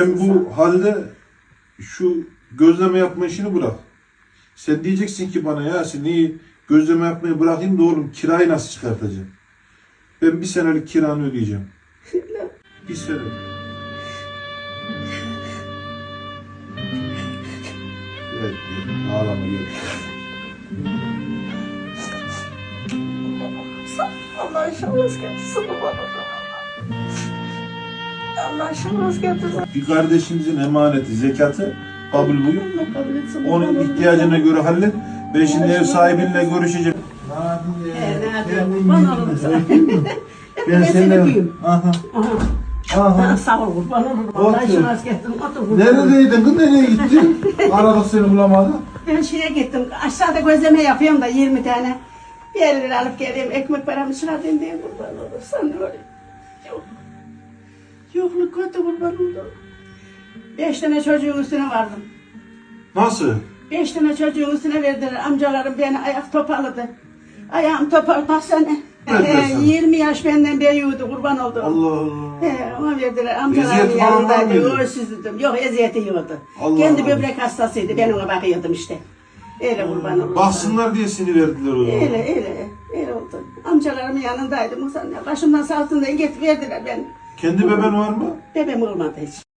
Sen bu halde şu gözleme yapma işini bırak. Sen diyeceksin ki bana ya sen iyi gözleme yapmayı bırakayım da oğlum kirayı nasıl çıkartacağım? Ben bir senelik kiranı ödeyeceğim. Bir sene. Evet, ağlama gel. Allah şans getirsin bana. Allah şans getirsin. Bir kardeşimizin emaneti, zekatı kabul buyur. Allah kabul etsin. Onun ihtiyacına göre hallet. Ben şimdi ev sahibinle görüşeceğim. Ee? Bana alın. Ben seni. Aha. Aha. Aha. Sağ ol kurban olurum. Allah. Otur kurban. Neredeydin kız? Nereye gittin? Aradık seni bulamadık. Ben şeye gittim. Aşağıda gözleme yapıyorum da 20 tane. Bir 50 lira alıp geleyim. Ekmek paramı çıkartayım diye kurban olur. Sen öyle. Yok. Yokluk kötü kurban oldu. Beş tane çocuğun üstüne vardım. Nasıl? Beş tane çocuğun üstüne verdiler. Amcalarım beni ayak toparladı. Ayağım topar baksana. Sen. 20 yaş benden büyüğüydü kurban oldu. Allah Allah. He, ona verdiler. Amcalarımın Eziyeti falan var yanındaydı. mıydı? O süzdüm. Yok eziyeti yoktu. Allah Kendi Allah. böbrek hastasıydı. Ben ona bakıyordum işte. Öyle kurban oldu. Baksınlar diye seni verdiler o zaman. Öyle öyle. Öyle oldu. Amcalarımın yanındaydım. Başımdan sağ altından get verdiler ben. Kendi beben var mı? Bebeğim olmadı hiç.